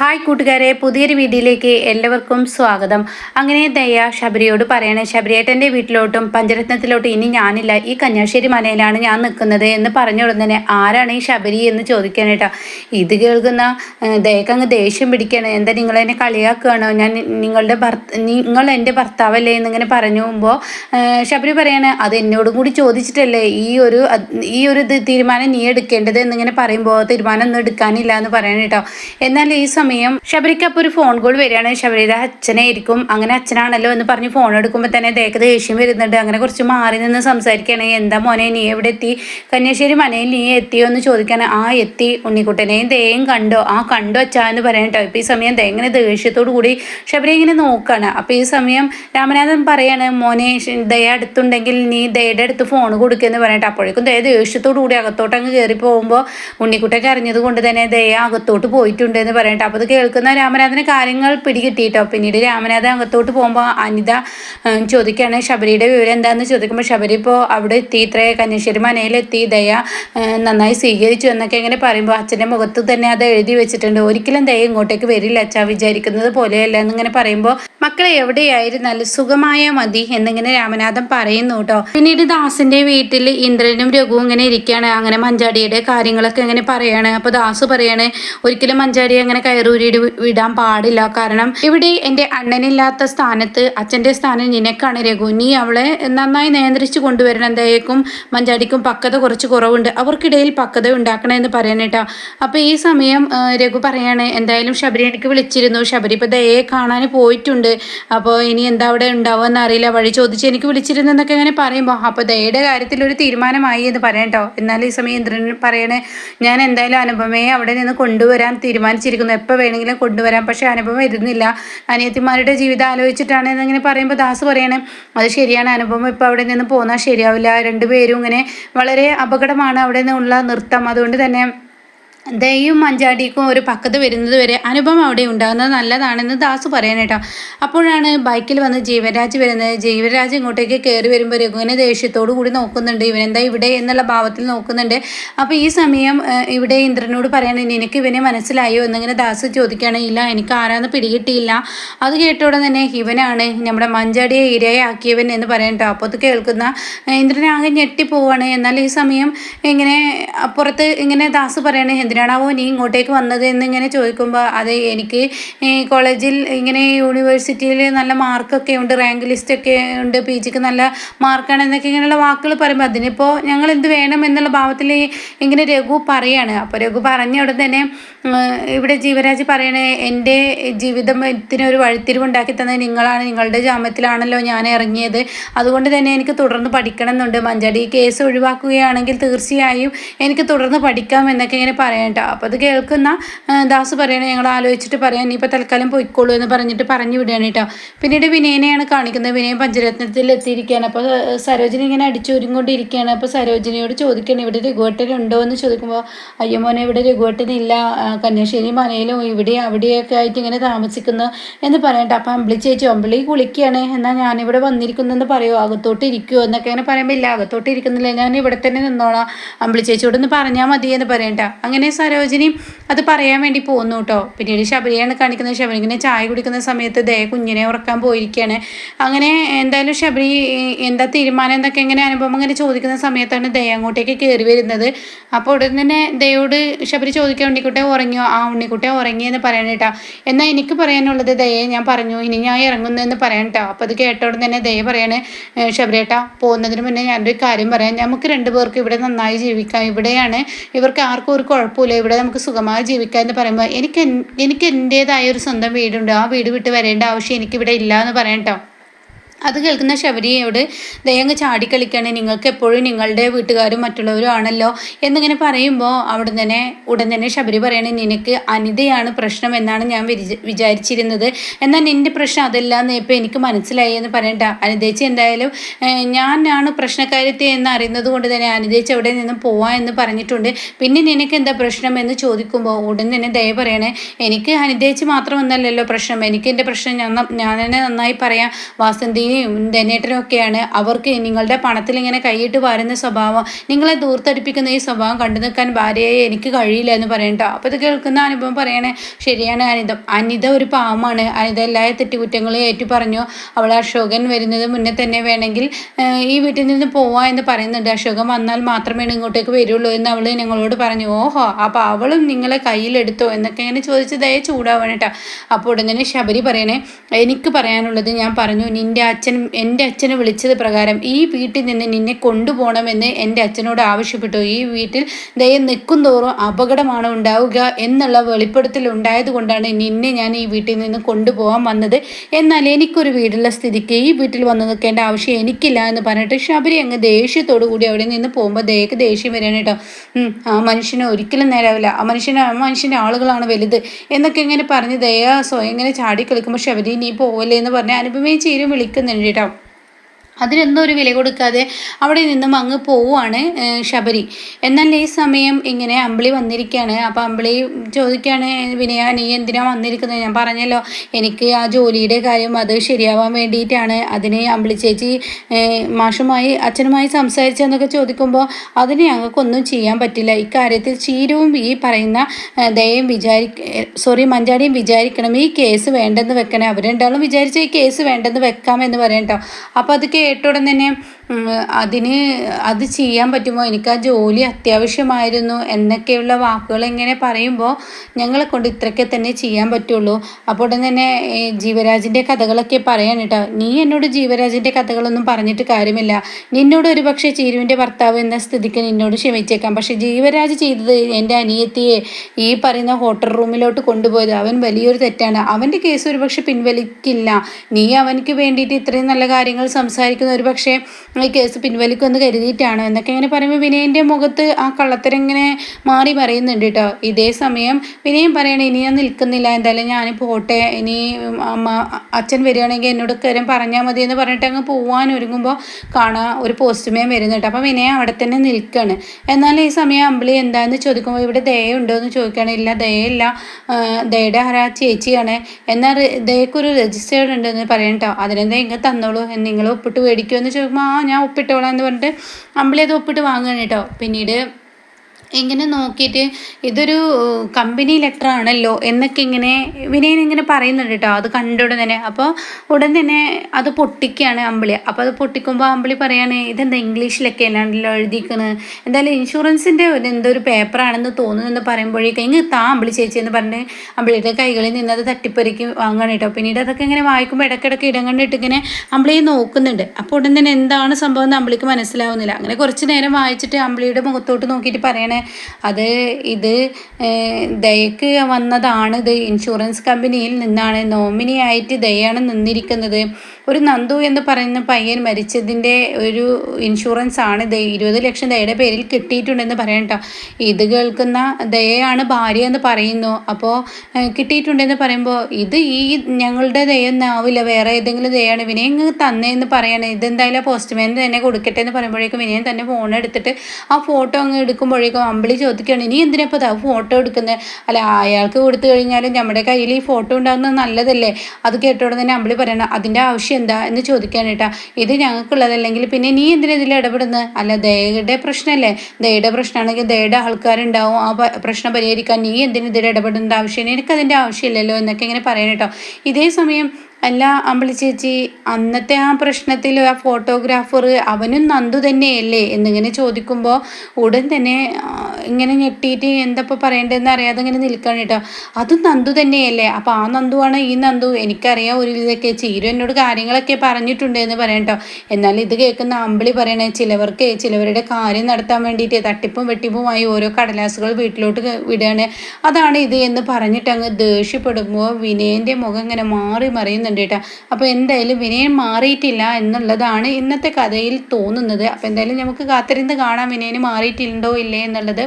Hi കൂട്ടുകാരെ പുതിയൊരു വീഡിയോയിലേക്ക് എല്ലാവർക്കും സ്വാഗതം. അങ്ങനെ ദയ ശബരിയോട് പറയണേ ശബരിയേട്ടന്റെ വീട്ടിലോട്ടും പഞ്ചരത്നത്തിലോട്ടും ഇനി ഞാനില്ല. ഈ കന്യാശ്ശേരി മനയിലാണ് ഞാൻ നിൽക്കുന്നത് എന്ന് പറഞ്ഞു ഉടനെ ആരാണ് ഈ ശബരി എന്ന് ചോദിക്കാനേട്ടോ ഇത് കേൾക്കുന്ന ദയക്ക് അങ്ങ് ദേഷ്യം പിടിക്കണം എന്താ നിങ്ങൾ എന്നെ കളിയാക്കുകയാണോ? ഞാൻ നിങ്ങളുടെ ഭർത്ത നിങ്ങൾ എന്റെ ഭർത്താവല്ലേ എന്നിങ്ങനെ പറഞ്ഞുമ്പോൾ ശബരി പറയണേ അത് എന്നോടും കൂടി ചോദിച്ചിട്ടല്ലേ ഈ ഒരു ഈ ഒരു തീരുമാനം നീ എടുക്കേണ്ടത്? എന്നിങ്ങനെ പറയുമ്പോൾ തീരുമാനം ഒന്നും എടുക്കാനില്ല എന്ന് പറയണം കേട്ടോ. എന്നാൽ ഈ സമയം ശബരിക്ക് അപ്പോൾ ഒരു ഫോൺ കോൾ വരികയാണ്. ശബരിയുടെ അച്ഛനായിരിക്കും അങ്ങനെ അച്ഛനാണല്ലോ എന്ന് പറഞ്ഞ് ഫോൺ എടുക്കുമ്പോൾ തന്നെ ദേഹത്ത് ദേഷ്യം വരുന്നുണ്ട്. അങ്ങനെ കുറച്ച് മാറി നിന്ന് സംസാരിക്കുകയാണ്. എന്താ മോനെ നീ എവിടെ എത്തി? കന്യാശ്ശേരി മനയിൽ നീ എത്തിയോ എന്ന് ചോദിക്കാൻ ആ എത്തി. ഉണ്ണിക്കുട്ടനെയും ദേയും കണ്ടോ? ആ കണ്ടോ അച്ഛാ എന്ന് പറയാൻ കേട്ടോ. ഇപ്പോൾ ഈ സമയം ദേ ഇങ്ങനെ ദേഷ്യത്തോടു കൂടി ശബരി ഇങ്ങനെ നോക്കുകയാണ് അപ്പോൾ ഈ സമയം രാമനാഥൻ പറയാണ് മോനെ ദയ അടുത്തുണ്ടെങ്കിൽ നീ ദയയുടെ അടുത്ത് ഫോൺ കൊടുക്കുമെന്ന് പറഞ്ഞിട്ട് അപ്പോഴേക്കും ദയ ദേഷ്യത്തോടു കൂടി അകത്തോട്ട് അങ്ങ് കയറി പോകുമ്പോൾ ഉണ്ണിക്കുട്ടൻ അറിഞ്ഞത് കൊണ്ട് തന്നെ ദയ അകത്തോട്ട് പോയിട്ടുണ്ട് എന്ന് പറയട്ടെ അപ്പോൾ അത് കേൾക്കുന്ന രാമനാഥന് കാര്യങ്ങൾ പിടികിട്ടിട്ടോ? പിന്നീട് രാമനാഥൻ അകത്തോട്ട് പോകുമ്പോൾ അനിത ചോദിക്കുകയാണ് ശബരിയുടെ വിവരം എന്താണെന്ന് ചോദിക്കുമ്പോൾ ശബരി ഇപ്പോൾ അവിടെ എത്തി. ഇത്രേ കന്യാശ്ശേരി മനയിലെത്തി. ദയ നന്നായി സ്വീകരിച്ചു എന്നൊക്കെ ഇങ്ങനെ പറയുമ്പോൾ അച്ഛന്റെ മുഖത്ത് തന്നെ അത് എഴുതി വെച്ചിട്ടുണ്ട്. ഒരിക്കലും ദയ ഇങ്ങോട്ടേക്ക് വരില്ല അച്ഛാ വിചാരിക്കുന്നത് പോലെയല്ല എന്നിങ്ങനെ പറയുമ്പോൾ മക്കളെ എവിടെയായിരുന്നാലും സുഖമായ മതി എന്നിങ്ങനെ രാമനാഥൻ പറയുന്നു കേട്ടോ. പിന്നീട് ദാസിന്റെ വീട്ടിൽ ഇന്ദ്രനും രഘുവും ഇങ്ങനെ ഇരിക്കുകയാണ് അങ്ങനെ മഞ്ചാടിയുടെ കാര്യങ്ങളൊക്കെ ഇങ്ങനെ പറയാണ്. അപ്പോൾ ദാസ് പറയാണ് ഒരിക്കലും മഞ്ചാടി അങ്ങനെ കയറൂരിയിട്ട് വിടാൻ പാടില്ല. കാരണം ഇവിടെ എന്റെ അണ്ണനില്ലാത്ത സ്ഥാനത്ത് അച്ഛന്റെ സ്ഥാനം നിനക്കാണ് രഘു. നീ അവളെ നന്നായി നിയന്ത്രിച്ചു കൊണ്ടുവരണം ദയക്കും മഞ്ചാടിക്കും പക്വത കുറച്ച് കുറവുണ്ട്. അവർക്കിടയിൽ പക്വത ഉണ്ടാക്കണമെന്ന് പറയാനേട്ടാ അപ്പോൾ ഈ സമയം രഘു പറയാണ് എന്തായാലും ശബരി എനിക്ക് വിളിച്ചിരുന്നു. ശബരി ഇപ്പോൾ ദയെ കാണാൻ പോയിട്ടുണ്ട്. അപ്പോൾ ഇനി എന്താ അവിടെ ഉണ്ടാവുമെന്ന് അറിയില്ല. വഴി ചോദിച്ച് എനിക്ക് വിളിച്ചിരുന്നു എന്നൊക്കെ അങ്ങനെ പറയുമ്പോൾ അപ്പോൾ ദയയുടെ കാര്യത്തിൽ ഒരു തീരുമാനമായി എന്ന് പറയട്ടോ എന്നാൽ ഈ സമയം ഇന്ദ്രൻ പറയണേ ഞാൻ എന്തായാലും അനുപമയെ അവിടെ നിന്ന് കൊണ്ടുവരാൻ തീരുമാനിച്ചിരിക്കുന്നു. എപ്പോൾ വേണമെങ്കിലും കൊണ്ടുവരാം. പക്ഷേ അനുഭവം ഇരുന്നില്ല അനിയത്തിമാരുടെ ജീവിതം ആലോചിച്ചിട്ടാണ് എന്നിങ്ങനെ പറയുമ്പോൾ ദാസ് പറയണേ അത് ശരിയാണ് അനുഭവം ഇപ്പോൾ അവിടെ നിന്ന് പോന്നാൽ ശരിയാവില്ല. രണ്ടുപേരും ഇങ്ങനെ വളരെ അപകടമാണ് അവിടെ നിന്നുള്ള നൃത്തം. അതുകൊണ്ട് തന്നെ ദയും മഞ്ചാടിക്കും ഒരു പക്കത്ത് വരുന്നത് വരെ അനുഭവം അവിടെ ഉണ്ടാകുന്നത് നല്ലതാണെന്ന് ദാസ് പറയാൻ കേട്ടോ അപ്പോഴാണ് ബൈക്കിൽ വന്ന് ജീവരാജ് വരുന്നത്. ജീവരാജ് ഇങ്ങോട്ടേക്ക് കയറി വരുമ്പോൾ രഘുവിനെ ദേഷ്യത്തോടു കൂടി നോക്കുന്നുണ്ട്. ഇവനെന്താ ഇവിടെ എന്നുള്ള ഭാവത്തിൽ നോക്കുന്നുണ്ട്. അപ്പോൾ ഈ സമയം ഇവിടെ ഇന്ദ്രനോട് പറയാണ് നിനക്ക് ഇവനെ മനസ്സിലായോ? എന്നിങ്ങനെ ദാസ് ചോദിക്കുകയാണ് ഇല്ല എനിക്ക് ആരാന്ന് പിടികിട്ടിയില്ല. അത് കേട്ട ഉടൻ തന്നെ ഇവനാണ് നമ്മുടെ മഞ്ചാടിയെ ഇരയാക്കിയവൻ എന്ന് പറയാൻ കേട്ടോ അപ്പോൾ അത് കേൾക്കുന്ന ഇന്ദ്രനാകെ ഞെട്ടിപ്പോവാണ്. എന്നാൽ ഈ സമയം ഇങ്ങനെ അപ്പുറത്ത് ഇങ്ങനെ ദാസ് പറയണേ എന്തിനാണാവോ നീ ഇങ്ങോട്ടേക്ക് വന്നത് എന്നിങ്ങനെ ചോദിക്കുമ്പോൾ അത് എനിക്ക് കോളേജിൽ ഇങ്ങനെ യൂണിവേഴ്സിറ്റിയിൽ നല്ല മാർക്കൊക്കെ ഉണ്ട് റാങ്ക് ലിസ്റ്റൊക്കെ ഉണ്ട് പി ജിക്ക് നല്ല മാർക്കാണ് എന്നൊക്കെ ഇങ്ങനെയുള്ള വാക്കുകൾ പറയുമ്പോൾ അതിനിപ്പോൾ ഞങ്ങൾ എന്ത് വേണം എന്നുള്ള ഭാവത്തിൽ ഇങ്ങനെ രഘു പറയാണ്. അപ്പോൾ രഘു പറഞ്ഞ ഉടൻ തന്നെ ഇവിടെ ജീവരാജ് പറയണേ എന്റെ ജീവിതത്തിന് ഒരു വഴിത്തിരിവുണ്ടാക്കി തന്നത് നിങ്ങളാണ് നിങ്ങളുടെ ജാമ്യത്തിലാണല്ലോ ഞാൻ ഇറങ്ങിയത്. അതുകൊണ്ട് തന്നെ എനിക്ക് തുടർന്ന് പഠിക്കണം എന്നുണ്ട് മഞ്ചാടി കേസ് ഒഴിവാക്കുകയാണെങ്കിൽ തീർച്ചയായും എനിക്ക് തുടർന്ന് പഠിക്കാം എന്നൊക്കെ ഇങ്ങനെ പറയാം കേട്ടോ അപ്പോൾ അത് കേൾക്കുന്ന ദാസ് പറയണേ ഞങ്ങൾ ആലോചിച്ചിട്ട് പറയാം ഇനിയിപ്പോൾ തൽക്കാലം പോയിക്കോളൂ എന്ന് പറഞ്ഞിട്ട് പറഞ്ഞു വിടുകയാണ് കേട്ടോ. പിന്നീട് വിനയനെയാണ് കാണിക്കുന്നത്. വിനയൻ പഞ്ചരത്നത്തിൽ എത്തിയിരിക്കുകയാണ്. അപ്പോൾ സരോജിനി ഇങ്ങനെ അടിച്ചൂരിക്കൊണ്ടിരിക്കുകയാണ്. അപ്പോൾ സരോജിനിയോട് ചോദിക്കണം ഇവിടെ രഘുവട്ടൻ ഉണ്ടോ? എന്ന് ചോദിക്കുമ്പോൾ അയ്യോ മോനെ ഇവിടെ രഘുവട്ടൻ ഇല്ല. കന്യാശ്ശേരി മനയിലും ഇവിടെ അവിടെയൊക്കെ ആയിട്ട് ഇങ്ങനെ താമസിക്കുന്നു എന്ന് പറയട്ടെ. അപ്പം അമ്പിളി ചേച്ചി അമ്പിളി കുളിക്കുകയാണ്. എന്നാൽ ഞാനിവിടെ വന്നിരിക്കുന്നതെന്ന് പറയുമോ അകത്തോട്ട് ഇരിക്കുമോ എന്നൊക്കെ അങ്ങനെ പറയുമ്പോൾ ഇല്ല അകത്തോട്ട് ഇരിക്കുന്നില്ല. ഞാൻ ഇവിടെ തന്നെ നിന്നോളാം. അമ്പിളി ചേച്ചിയോടൊന്ന് പറഞ്ഞാൽ മതി എന്ന് പറയണ്ട അങ്ങനെ സരോജിനി അത് പറയാൻ വേണ്ടി പോകുന്നു കേട്ടോ. പിന്നീട് ശബരിയാണ് കാണിക്കുന്നത്. ശബരി ഇങ്ങനെ ചായ കുടിക്കുന്ന സമയത്ത് ദയ കുഞ്ഞിനെ ഉറക്കാൻ പോയിരിക്കുകയാണ്. അങ്ങനെ എന്തായാലും ശബരി എന്താ തീരുമാനം എന്തൊക്കെ എങ്ങനെ അനുഭവം അങ്ങനെ ചോദിക്കുന്ന സമയത്താണ് ദയ അങ്ങോട്ടേക്ക് കയറി വരുന്നത്. അപ്പോൾ ഉടൻ തന്നെ ദയോട് ശബരി ചോദിക്കാൻ ഉണ്ണിക്കുട്ടെ ഉറങ്ങിയോ? ആ ഉണ്ണിക്കുട്ടെ ഉറങ്ങി എന്ന് പറയണം കേട്ടോ. എന്നാൽ എനിക്ക് പറയാനുള്ളത് ദയെ ഞാൻ പറഞ്ഞു ഇനി ഞാൻ ഇറങ്ങുന്നു എന്ന് പറയാൻ കേട്ടോ. അപ്പോൾ അത് കേട്ട ഉടൻ തന്നെ ദയ പറയാണ് "ഏഹ്, ശബരിയേട്ടാ പോകുന്നതിന് മുന്നേ ഞാനൊരു കാര്യം പറയാം. നമുക്ക് രണ്ടു പേർക്ക് ഇവിടെ നന്നായി ജീവിക്കാം. ഇവിടെയാണ് ഇവർക്ക് ആർക്കും ഒരു കുഴപ്പമില്ല ഇവിടെ നമുക്ക് സുഖമായി ജീവിക്കാം എന്ന് പറയുമ്പോൾ എനിക്ക് എനിക്ക് എന്റേതായ ഒരു സ്വന്തം വീടുണ്ട്. ആ വീട് വിട്ട് വരേണ്ട ആവശ്യം എനിക്കിവിടെ ഇല്ല എന്ന് പറയാം കേട്ടോ അത് കേൾക്കുന്ന ശബരിയോട് ദയങ്ങ് ചാടിക്കളിക്കണേ. നിങ്ങൾക്ക് എപ്പോഴും നിങ്ങളുടെ വീട്ടുകാരും മറ്റുള്ളവരും ആണല്ലോ. എന്നിങ്ങനെ പറയുമ്പോൾ അവിടെ തന്നെ ഉടൻ തന്നെ ശബരി പറയണേ നിനക്ക് അനിതയാണ് പ്രശ്നം എന്നാണ് ഞാൻ വിചാരിച്ചിരുന്നത്. എന്നാൽ നിന്റെ പ്രശ്നം അതല്ല എന്ന് ഇപ്പോൾ എനിക്ക് മനസ്സിലായി എന്ന് പറയണ്ട. അനിതേച്ചി എന്തായാലും ഞാനാണ് പ്രശ്നക്കാരത്തി എന്ന് അറിയുന്നത് കൊണ്ട് തന്നെ അനിതേച്ചി അവിടെ നിന്ന് പോവാ എന്ന് പറഞ്ഞിട്ടുണ്ട്. പിന്നെ നിനക്ക് എന്താ പ്രശ്നം എന്ന് ചോദിക്കുമ്പോൾ ഉടൻ തന്നെ ദയ പറയണേ എനിക്ക് അനിതേച്ചി മാത്രമൊന്നല്ലല്ലോ പ്രശ്നം. എനിക്ക് എന്റെ പ്രശ്നം ഞാൻ ഞാൻ തന്നെ നന്നായി പറയാം. വാസന്തിയും ധനേട്ടനൊക്കെയാണ് അവർക്ക് നിങ്ങളുടെ പണത്തിൽ ഇങ്ങനെ കൈയിട്ട് വരുന്ന സ്വഭാവം നിങ്ങളെ ദൂർത്തടിപ്പിക്കുന്ന ഈ സ്വഭാവം കണ്ടു നിൽക്കാൻ ഭാര്യയെ എനിക്ക് കഴിയില്ല എന്ന് പറയണ്ട അപ്പോൾ ഇത് കേൾക്കുന്ന അനുഭവം പറയണേ ശരിയാണ് അനിത. അനിത ഒരു പാവമാണ്. അനിത എല്ലാ തെറ്റുകുറ്റങ്ങളും ഏറ്റു പറഞ്ഞു അവൾ അശോകൻ വരുന്നത് മുന്നേ തന്നെ വേണമെങ്കിൽ ഈ വീട്ടിൽ നിന്ന് പോവാ എന്ന് പറയുന്നുണ്ട്. അശോകൻ വന്നാൽ മാത്രമേ ഇങ്ങോട്ടേക്ക് വരുള്ളൂ എന്ന് അവൾ ഞങ്ങളോട് പറഞ്ഞു. ഓഹോ അപ്പോൾ അവളും നിങ്ങളെ കയ്യിലെടുത്തോ? എന്നൊക്കെ ഇങ്ങനെ ചോദിച്ച് ദയ ചൂടാവണേട്ടാ അപ്പോൾ ഉടനെ ശബരി പറയണേ എനിക്ക് പറയാനുള്ളത് ഞാൻ പറഞ്ഞു. നിന്റെ അച്ഛൻ എന്റെ അച്ഛനെ വിളിച്ചത് പ്രകാരം ഈ വീട്ടിൽ നിന്ന് നിന്നെ കൊണ്ടുപോകണമെന്ന് എന്റെ അച്ഛനോട് ആവശ്യപ്പെട്ടു. ഈ വീട്ടിൽ ദയം നിൽക്കും തോറും അപകടമാണ് ഉണ്ടാവുക എന്നുള്ള വെളിപ്പെടുത്തൽ ഉണ്ടായത് കൊണ്ടാണ് നിന്നെ ഞാൻ ഈ വീട്ടിൽ നിന്ന് കൊണ്ടുപോകാൻ വന്നത്. എന്നാൽ എനിക്കൊരു വീടുള്ള സ്ഥിതിക്ക് ഈ വീട്ടിൽ വന്നു നിൽക്കേണ്ട ആവശ്യം എനിക്കില്ല എന്ന് പറഞ്ഞിട്ട് ശബരി അങ്ങ് ദേഷ്യത്തോടു കൂടി അവിടെ നിന്ന് പോകുമ്പോൾ ദയക്ക് ദേഷ്യം വരികയാണ് കേട്ടോ. ആ മനുഷ്യനെ ഒരിക്കലും നേരാവില്ല. ആ മനുഷ്യനെ ആ മനുഷ്യന്റെ ആളുകളാണ് വലുത് എന്നൊക്കെ ഇങ്ങനെ പറഞ്ഞ് ദയ സ്വയം ഇങ്ങനെ ചാടി കളിക്കുമ്പോൾ ശബരി നീ പോവല്ലേ എന്ന് പറഞ്ഞ് അനുപമയും ചീരും വിളിക്കുന്നുണ്ട് കേട്ടോ അതിനൊന്നും ഒരു വില കൊടുക്കാതെ അവിടെ നിന്നും അങ്ങ് പോവുകയാണ് ശബരി. എന്നാൽ ഈ സമയം ഇങ്ങനെ അമ്പിളി വന്നിരിക്കുകയാണ് അപ്പോൾ അമ്പിളി ചോദിക്കുകയാണ് വിനയ നീ എന്തിനാ വന്നിരിക്കുന്നത്? ഞാൻ പറഞ്ഞല്ലോ എനിക്ക് ആ ജോലിയുടെ കാര്യം അത് ശരിയാവാൻ വേണ്ടിയിട്ടാണ്. അതിന് അമ്പിളി ചേച്ചി മാഷുമായി അച്ഛനുമായി സംസാരിച്ചെന്നൊക്കെ ചോദിക്കുമ്പോൾ അതിനെ ഞങ്ങൾക്കൊന്നും ചെയ്യാൻ പറ്റില്ല. ഇക്കാര്യത്തിൽ ചീരവും ഈ പറയുന്ന ദയം വിചാരി സോറി മഞ്ചാടിയും വിചാരിക്കണം. ഈ കേസ് വേണ്ടെന്ന് വെക്കണേ. അവർ രണ്ടാളും വിചാരിച്ച ഈ കേസ് വേണ്ടെന്ന് വെക്കാമെന്ന് പറയണ്ടോ അപ്പോൾ അത് കേട്ടോടെ തന്നെ അതിന് അത് ചെയ്യാൻ പറ്റുമോ? എനിക്ക് ആ ജോലി അത്യാവശ്യമായിരുന്നു എന്നൊക്കെയുള്ള വാക്കുകൾ ഇങ്ങനെ പറയുമ്പോൾ ഞങ്ങളെ കൊണ്ട് ഇത്രയൊക്കെ തന്നെ ചെയ്യാൻ പറ്റുള്ളൂ. അപ്പോൾ തന്നെ ജീവരാജിന്റെ കഥകളൊക്കെ പറയാൻ കേട്ടോ. നീ എന്നോട് ജീവരാജിന്റെ കഥകളൊന്നും പറഞ്ഞിട്ട് കാര്യമില്ല. നിന്നോട് ഒരു പക്ഷേ ചീരുവിന്റെ ഭർത്താവ് എന്ന സ്ഥിതിക്ക് നിന്നോട് ക്ഷമിച്ചേക്കാം. പക്ഷേ ജീവരാജ് ചെയ്തത് എന്റെ അനിയത്തിയെ ഈ പറയുന്ന ഹോട്ടൽ റൂമിലോട്ട് കൊണ്ടുപോയത്. അവൻ വലിയൊരു തെറ്റാണ്. അവന്റെ കേസ് ഒരു പക്ഷേ പിൻവലിക്കില്ല. നീ അവനക്ക് വേണ്ടിയിട്ട് ഇത്രയും നല്ല കാര്യങ്ങൾ സംസാരിക്കുന്ന ഒരു പക്ഷേ ഈ കേസ് പിൻവലിക്കുമെന്ന് കരുതിയിട്ടാണ്. എന്നൊക്കെ ഇങ്ങനെ പറയുമ്പോൾ വിനയന്റെ മുഖത്ത് ആ കള്ളത്തരം ഇങ്ങനെ മാറി പറയുന്നുണ്ട് കേട്ടോ. ഇതേ സമയം വിനയം പറയണ ഇനി ഞാൻ നിൽക്കുന്നില്ല. എന്തായാലും ഞാൻ പോട്ടെ. ഇനി അമ്മ അച്ഛൻ വരികയാണെങ്കിൽ എന്നോട് കാര്യം പറഞ്ഞാൽ മതി എന്ന് പറഞ്ഞിട്ട് അങ്ങ് പോവാൻ ഒരുങ്ങുമ്പോൾ കാണാൻ ഒരു പോസ്റ്റ്മേൻ വരുന്നുണ്ട് അപ്പോൾ വിനയം അവിടെ തന്നെ നിൽക്കുകയാണ് എന്നാൽ ഈ സമയം അമ്പിളി എന്താണെന്ന് ചോദിക്കുമ്പോൾ ഇവിടെ ദയുണ്ടോ എന്ന് ചോദിക്കുകയാണ്. ഇല്ല ദയയില്ല. ദയയുടെ ആരാ? ചേച്ചിയാണ്. എന്നാൽ ദയക്കൊരു രജിസ്റ്റേർഡ് ഉണ്ടെന്ന് പറയട്ടോ അതിനെന്താ ഇങ്ങനെ തന്നോളൂ. നിങ്ങൾ ഒപ്പിട്ട് മേടിക്കുമെന്ന് ചോദിക്കുമ്പോൾ ആ ഞാൻ ഉപ്പിട്ടോളാം എന്ന് പറഞ്ഞിട്ട് അമ്പിളി അത് ഉപ്പിട്ട് വാങ്ങുകയാണ് കേട്ടോ. പിന്നീട് ഇങ്ങനെ നോക്കിയിട്ട് ഇതൊരു കമ്പനി ലെറ്റർ ആണല്ലോ എന്നൊക്കെ ഇങ്ങനെ വിനയൻ ഇങ്ങനെ പറയുന്നുണ്ട് കേട്ടോ. അത് കണ്ട ഉടൻ തന്നെ. അപ്പോൾ ഉടൻ തന്നെ അത് പൊട്ടിക്കുകയാണ് അമ്പിളി. അപ്പോൾ അത് പൊട്ടിക്കുമ്പോൾ അമ്പിളി പറയാണ് ഇതെന്താ ഇംഗ്ലീഷിലൊക്കെ അല്ലാണ്ടല്ലോ എഴുതിക്കുന്നത് എന്തായാലും ഇൻഷുറൻസിന്റെ ഒരു എന്തോ ഒരു പേപ്പറാണെന്ന് തോന്നുന്നു പറയുമ്പോഴേക്കും ഇങ്ങ് താ അമ്പിളി ചേച്ചി എന്ന് പറഞ്ഞ് അമ്പിളിയുടെ കൈകളിൽ നിന്ന് അത് തട്ടിപ്പറിക്ക് വാങ്ങണം കേട്ടോ. പിന്നീട് അതൊക്കെ ഇങ്ങനെ വായിക്കുമ്പോൾ ഇടയ്ക്കിടയ്ക്ക് ഇടം കണ്ടിട്ട് ഇങ്ങനെ അമ്പിളിയെ നോക്കുന്നുണ്ട്. അപ്പോൾ ഉടൻ തന്നെ എന്താണ് സംഭവം എന്ന് അമ്പിളിക്ക് മനസ്സിലാവുന്നില്ല. അങ്ങനെ കുറച്ച് നേരം വായിച്ചിട്ട് അമ്പിളിയുടെ മുഖത്തോട്ട് നോക്കിയിട്ട് പറയണേ അത് ഇത് ദയക്ക് വന്നതാണ് ഇത്. ഇൻഷുറൻസ് കമ്പനിയിൽ നിന്നാണ്. നോമിനി ആയിട്ട് ദയാണ് നിന്നിരിക്കുന്നത്. ഒരു നന്ദു എന്ന് പറയുന്ന പയ്യൻ മരിച്ചതിന്റെ ഒരു ഇൻഷുറൻസ് ആണ് ഇത് ഇരുപത് ലക്ഷം ദയയുടെ പേരിൽ കിട്ടിയിട്ടുണ്ടെന്ന് പറയണ്ട ഇത് കേൾക്കുന്ന ദയയാണ് ഭാര്യ എന്ന് പറയുന്നു. അപ്പോൾ കിട്ടിയിട്ടുണ്ടെന്ന് പറയുമ്പോൾ ഇത് ഈ ഞങ്ങളുടെ ദയൊന്നും ആവില്ല വേറെ ഏതെങ്കിലും ദയാണ് വിനയം ഇങ്ങ് തന്നേന്ന് പറയണേ. ഇതെന്തായാലും പോസ്റ്റ്മാൻ തന്നെ കൊടുക്കട്ടെ എന്ന് പറയുമ്പോഴേക്കും വിനയം തന്നെ ഫോൺ എടുത്തിട്ട് ആ ഫോട്ടോ അങ്ങ് എടുക്കുമ്പോഴേക്കും അമ്പിളി ചോദിക്കുകയാണ് ഇനി എന്തിനാ ഇപ്പോൾ ഫോട്ടോ എടുക്കുന്നത് അല്ല അയാൾക്ക് കൊടുത്തു കഴിഞ്ഞാൽ നമ്മുടെ കയ്യിൽ ഈ ഫോട്ടോ ഉണ്ടാകുന്നത് നല്ലതല്ലേ? അത് കേട്ടോടെ തന്നെ അമ്പിളി പറയണം അതിന്റെ ആവശ്യം എന്താ എന്ന് ചോദിക്കാൻ കേട്ടാ. ഇത് ഞങ്ങൾക്കുള്ളതല്ലെങ്കിൽ പിന്നെ നീ എന്തിനാ ഇതിൽ ഇടപെടുന്നത്? അല്ല ദയയുടെ പ്രശ്നമല്ലേ? ദയയുടെ പ്രശ്നമാണെങ്കിൽ ദയയുടെ ആൾക്കാരുണ്ടാവും. ആ പ്രശ്നം പരിഹരിക്കാൻ നീ എന്തിനു ഇതിൽ ഇടപെടേണ്ട ആവശ്യം എനിക്കതിന്റെ ആവശ്യമില്ലല്ലോ എന്നൊക്കെ ഇങ്ങനെ പറയാൻ കേട്ടോ. ഇതേ സമയം അല്ല അമ്പിളി ചേച്ചി അന്നത്തെ ആ പ്രശ്നത്തിൽ ആ ഫോട്ടോഗ്രാഫർ അവനും നന്ദു തന്നെയല്ലേ എന്നിങ്ങനെ ചോദിക്കുമ്പോൾ ഉടൻ തന്നെ ഇങ്ങനെ ഞെട്ടിയിട്ട് എന്തപ്പോൾ പറയേണ്ടതെന്ന് അറിയാതെ ഇങ്ങനെ നിൽക്കണം കേട്ടോ. അത് നന്ദു തന്നെയല്ലേ? അപ്പോൾ ആ നന്ദുവാണ് ഈ നന്ദു. എനിക്കറിയാം ഒരു ഇതൊക്കെ. ചീരു എന്നോട് കാര്യങ്ങളൊക്കെ പറഞ്ഞിട്ടുണ്ട് എന്ന് പറയാം കേട്ടോ. എന്നാൽ ഇത് കേൾക്കുന്ന അമ്പിളി പറയണേ ചിലവർക്ക് ചിലവരുടെ കാര്യം നടത്താൻ വേണ്ടിയിട്ട് തട്ടിപ്പും വെട്ടിപ്പുമായി ഓരോ കടലാസുകൾ വീട്ടിലോട്ട് വിടുകയാണ് അതാണ് ഇത് എന്ന് പറഞ്ഞിട്ട് അങ്ങ് ദേഷ്യപ്പെടുമ്പോൾ വിനയന്റെ മുഖം ഇങ്ങനെ മാറി മറിയുന്നുണ്ട് കേട്ടോ. അപ്പോൾ എന്തായാലും വിനയൻ മാറിയിട്ടില്ല എന്നുള്ളതാണ് ഇന്നത്തെ കഥയിൽ തോന്നുന്നത്. അപ്പോൾ എന്തായാലും നമുക്ക് കാത്തിരുന്ന് കാണാം. വിനയന് മാറിയിട്ടുണ്ടോ ഇല്ലേ എന്നുള്ളത്.